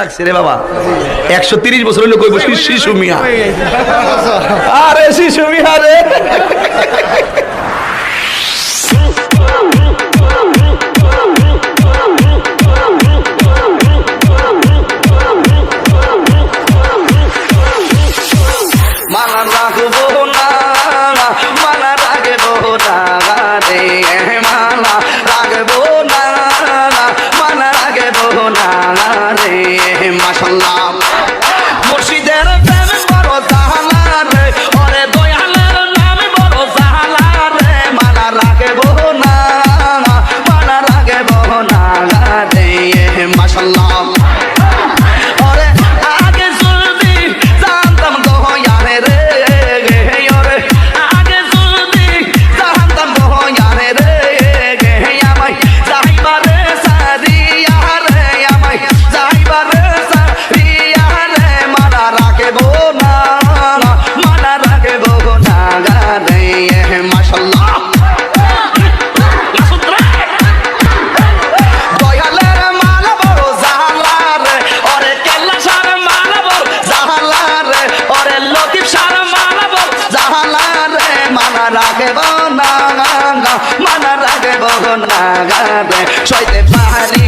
লাগছে রে বাবা। একশো বছর হলে কইব শিশু মিয়া। আরে শিশু মিয়া রে। রাখব না মানা রাখব না গাবে সইতে পাহাড়ি